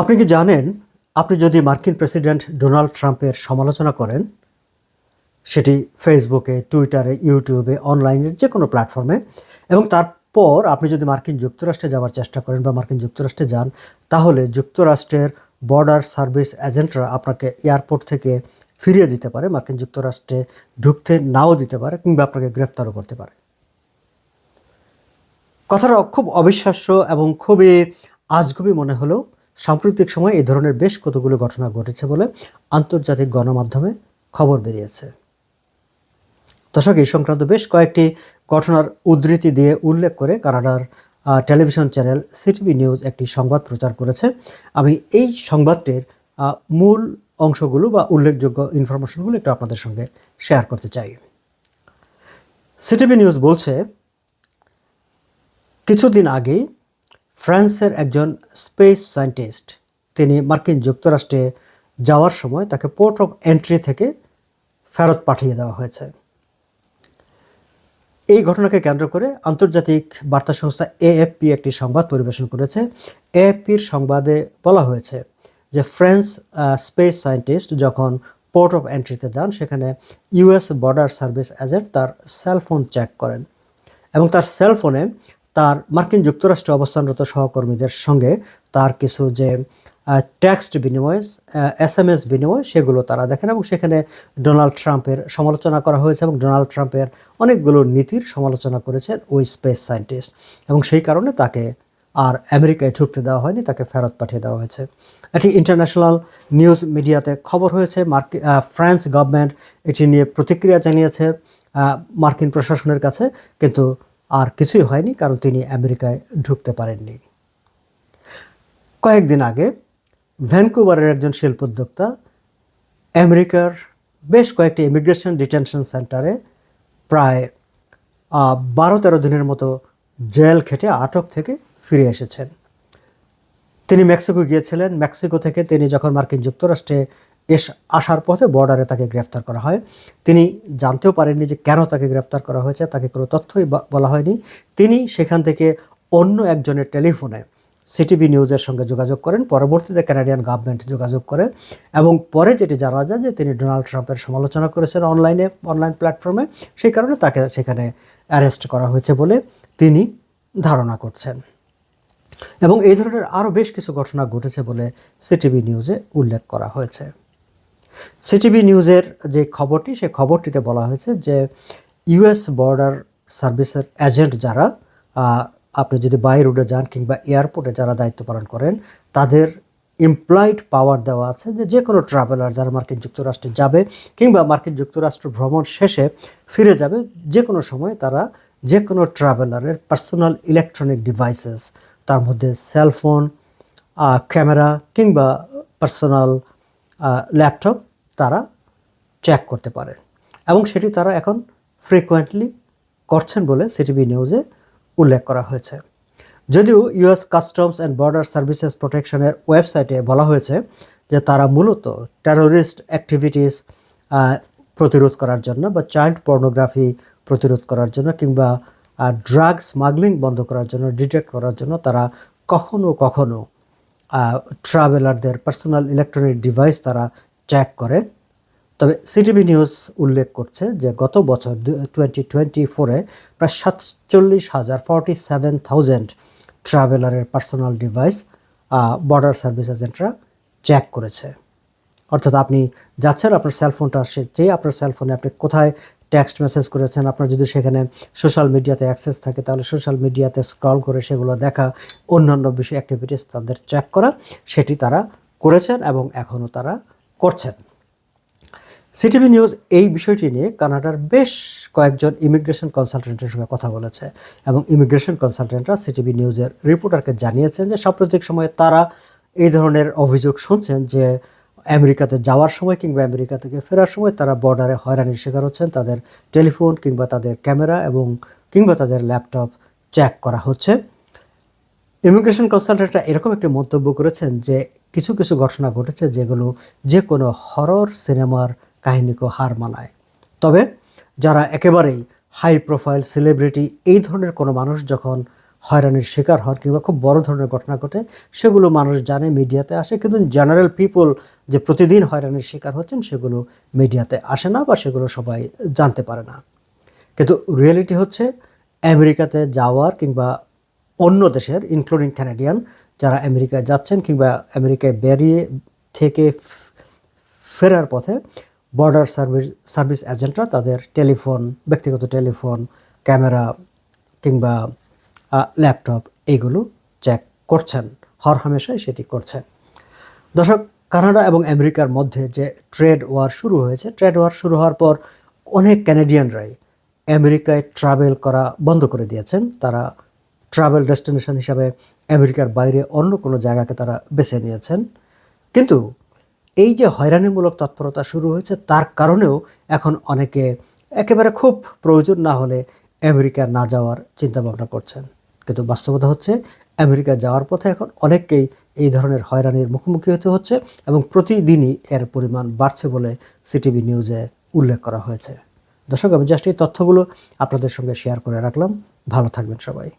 আপনি কি জানেন, আপনি যদি মার্কিন প্রেসিডেন্ট ডোনাল্ড ট্রাম্পের সমালোচনা করেন, সেটি ফেসবুকে, টুইটারে, ইউটিউবে অনলাইনের যে কোনো প্ল্যাটফর্মে, এবং তারপর আপনি যদি মার্কিন যুক্তরাষ্ট্রে যাওয়ার চেষ্টা করেন বা মার্কিন যুক্তরাষ্ট্রে যান, তাহলে যুক্তরাষ্ট্রের বর্ডার সার্ভিস এজেন্টরা আপনাকে এয়ারপোর্ট থেকে ফিরিয়ে দিতে পারে, মার্কিন যুক্তরাষ্ট্রে ঢুকতে নাও দিতে পারে, কিংবা আপনাকে গ্রেফতারও করতে পারে। কথাটা খুব অবিশ্বাস্য এবং খুবই আজগুবি মনে হলেও সাম্প্রতিক সময়ে এই ধরনের বেশ কতগুলো ঘটনা ঘটেছে বলে আন্তর্জাতিক গণমাধ্যমে খবর বেরিয়েছে। দর্শক, এই সংক্রান্ত বেশ কয়েকটি ঘটনার উদ্ধৃতি দিয়ে উল্লেখ করে কানাডার টেলিভিশন চ্যানেল সিটিভি নিউজ একটি সংবাদ প্রচার করেছে। আমি এই সংবাদটির মূল অংশগুলো বা উল্লেখযোগ্য ইনফরমেশনগুলো একটু আপনাদের সঙ্গে শেয়ার করতে চাই। সিটিভি নিউজ বলছে, কিছুদিন আগেই ফ্রান্সের একজন স্পেস সায়েন্টিস্ট। তিনি মার্কিন যুক্তরাষ্ট্রে যাওয়ার সময় তাকে পোর্ট অফ এন্ট্রি থেকে ফেরত পাঠিয়ে দেওয়া হয়েছে। এই ঘটনাকে কেন্দ্র করে আন্তর্জাতিক বার্তা সংস্থা এএফপি একটি সংবাদ পরিবেশন করেছে। এএফপির সংবাদে বলা হয়েছে যে ফ্রেন্স স্পেস সায়েন্টিস্ট যখন পোর্ট অফ এন্ট্রিতে যান, সেখানে ইউএস বর্ডার সার্ভিস এজেন্ট তার সেলফোন চেক করেন এবং তার সেল ফোনে তার মার্কিন যুক্তরাষ্ট্রে অবস্থানরত সহকর্মীদের সঙ্গে তার কিছু যে টেক্সট বিনিময় এস এম এস বিনিময় সেগুলো তারা দেখেন এবং সেখানে ডোনাল্ড ট্রাম্পের সমালোচনা করা হয়েছে এবং ডোনাল্ড ট্রাম্পের অনেকগুলো নীতির সমালোচনা করেছেন ওই স্পেস সায়েন্টিস্ট এবং সেই কারণে তাকে আর আমেরিকায় ঢুকতে দেওয়া হয়নি তাকে ফেরত পাঠিয়ে দেওয়া হয়েছে। এটি ইন্টারন্যাশনাল নিউজ মিডিয়াতে খবর হয়েছে মার্কি আহ, ফ্রান্স গভর্নমেন্ট এটি নিয়ে প্রতিক্রিয়া জানিয়েছে মার্কিন প্রশাসনের কাছে কিন্তু আর কিছুই হয়নি, কারণ তিনি আমেরিকায় ঢুকতে পারেননি। কয়েকদিন আগে ভ্যানকুভারের একজন শিল্পোদ্যোক্তা আমেরিকার বেশ কয়েকটি ইমিগ্রেশন ডিটেনশন সেন্টারে প্রায় বারো তেরো দিনের মতো জেল খেটে আটক থেকে ফিরে এসেছেন। তিনি মেক্সিকো গিয়েছিলেন। মেক্সিকো থেকে তিনি যখন মার্কিন যুক্তরাষ্ট্রে এস আসার পথে বর্ডারে তাকে গ্রেফতার করা হয়। তিনি জানতেও পারেননি যে কেন তাকে গ্রেফতার করা হয়েছে, তাকে কোনো তথ্যই বলা হয়নি। তিনি সেখান থেকে অন্য একজনের টেলিফোনে সিটিভি নিউজের সঙ্গে যোগাযোগ করেন, পরবর্তীতে কানাডিয়ান গভর্নমেন্ট যোগাযোগ করে এবং পরে যেটি জানা যায় যে তিনি ডোনাল্ড ট্রাম্পের সমালোচনা করেছেন অনলাইনে, অনলাইন প্ল্যাটফর্মে, সেই কারণে তাকে সেখানে অ্যারেস্ট করা হয়েছে বলে তিনি ধারণা করছেন। এবং এই ধরনের আরও বেশ কিছু ঘটনা ঘটেছে বলে সিটিভি নিউজে উল্লেখ করা হয়েছে। সিটিভি নিউজের যে খবরটি সে খবরটিতে বলা হয়েছে যে ইউএস বর্ডার সার্ভিসের এজেন্ট যারা আপনি যদি বাই রোডে যান কিংবা এয়ারপোর্টে যারা দায়িত্ব পালন করেন, তাদের ইমপ্লয়েড পাওয়ার দেওয়া আছে যে যে কোনো ট্রাভেলার যারা মার্কিন যুক্তরাষ্ট্রে যাবে কিংবা মার্কিন যুক্তরাষ্ট্র ভ্রমণ শেষে ফিরে যাবে, যে কোনো সময় তারা যে কোনো ট্রাভেলারের পার্সোনাল ইলেকট্রনিক ডিভাইসেস, তার মধ্যে সেলফোন ক্যামেরা কিংবা পার্সোনাল ল্যাপটপ তারা চেক করতে পারে। এবং সেটি তারা এখন ফ্রিকোয়েন্টলি করছেন বলে সিটিভি নিউজে উল্লেখ করা হয়েছে। যদিও US customs and border services প্রোটেকশনের ওয়েবসাইটে বলা হয়েছে যে তারা মূলত টেরোরিস্ট অ্যাক্টিভিটিস প্রতিরোধ করার জন্য বা চাইল্ড পর্নোগ্রাফি প্রতিরোধ করার জন্য কিংবা ড্রাগ স্মাগলিং বন্ধ করার জন্য ডিটেক্ট করার জন্য তারা কখনো কখনো ট্রাভেলারদের পার্সোনাল ইলেকট্রনিক ডিভাইস তারা চেক করে। তবে সিটিভি নিউজ উল্লেখ করছে যে, গত বছর টোয়েন্টি টোয়েন্টি ফোরে প্রায় সাতচল্লিশ হাজার ফর্টি সেভেন থাউজেন্ড ট্রাভেলারের পার্সোনাল ডিভাইস বর্ডার সার্ভিস এজেন্টরা চেক করেছে। অর্থাৎ আপনি যাচ্ছেন আপনার সেলফোনটা সে চেয়ে আপনার সেলফোনে আপনি কোথায় টেক্সট মেসেজ করেছেন, আপনার যদি সেখানে সোশ্যাল মিডিয়াতে অ্যাক্সেস থাকে, তাহলে সোশ্যাল মিডিয়াতে স্ক্রল করে সেগুলো দেখা, অন্যান্য বিষয় অ্যাক্টিভিটিস তাদের চেক করা, সেটি তারা করেছেন এবং এখনও তারা করছেন। সিটিভি নিউজ এই বিষয়টি নিয়ে কানাডার বেশ কয়েকজন ইমিগ্রেশন কনসালটেন্টের সঙ্গে কথা বলেছে এবং ইমিগ্রেশন কনসালটেন্টরা সিটিভি নিউজের রিপোর্টারকে জানিয়েছেন যে সাম্প্রতিক সময়ে তারা এই ধরনের অভিযোগ শুনছেন যে আমেরিকাতে যাওয়ার সময় কিংবা আমেরিকা থেকে ফেরার সময় তারা বর্ডারে হয়রানির শিকার হচ্ছেন, তাদের টেলিফোন কিংবা তাদের ক্যামেরা এবং কিংবা তাদের ল্যাপটপ চেক করা হচ্ছে। ইমিগ্রেশন কনসালটেন্টরা এরকম একটি মন্তব্য করেছেন যে কিছু কিছু ঘটনা ঘটেছে যেগুলো যে কোনো হরর সিনেমার কাহিনীকে হার মানায়। তবে যারা একেবারেই হাই প্রোফাইল সেলিব্রিটি এই ধরনের কোনো মানুষ যখন হয়রানির শিকার হন কিংবা খুব বড় ধরনের ঘটনা ঘটে, সেগুলো মানুষ জানে মিডিয়াতে আসে, কিন্তু জেনারেল পিপল যে প্রতিদিন হয়রানির শিকার হচ্ছেন সেগুলো মিডিয়াতে আসে না বা সেগুলো সবাই জানতে পারে না। কিন্তু রিয়েলিটি হচ্ছে, আমেরিকাতে যাওয়ার কিংবা অন্য দেশের ইনক্লুডিং ক্যানাডিয়ান যারা আমেরিকায় যাচ্ছেন কিংবা আমেরিকায় বেরিয়ে থেকে ফেরার পথে বর্ডার সার্ভিস সার্ভিস এজেন্টরা তাদের টেলিফোন, ব্যক্তিগত টেলিফোন, ক্যামেরা কিংবা ল্যাপটপ এইগুলো চেক করছেন। হর হামেশাই সেটি করছেন। দর্শক, কানাডা এবং আমেরিকার মধ্যে যে ট্রেড ওয়ার শুরু হয়েছে ট্রেড ওয়ার শুরু হওয়ার পর অনেক ক্যানাডিয়ানরাই আমেরিকায় ট্রাভেল করা বন্ধ করে দিয়েছেন। তারা ট্রাভেল ডেস্টিনেশন হিসাবে আমেরিকার বাইরে অন্য কোনো জায়গাকে তারা বেছে নিয়েছেন। কিন্তু এই যে হয়রানিমূলক তৎপরতা শুরু হয়েছে, তার কারণেও এখন অনেকে একেবারে খুব প্রয়োজন না হলে আমেরিকা না যাওয়ার চিন্তা ভাবনা করছেন। কিন্তু বাস্তবতা হচ্ছে, আমেরিকা যাওয়ার পথে এখন অনেককেই এই ধরনের হয়রানির মুখোমুখি হতে হচ্ছে এবং প্রতিদিনই এর পরিমাণ বাড়ছে বলে সিটিভি নিউজে উল্লেখ করা হয়েছে। দর্শক, আমি জাস্ট এই তথ্যগুলো আপনাদের সঙ্গে শেয়ার করে রাখলাম। ভালো থাকবেন সবাই।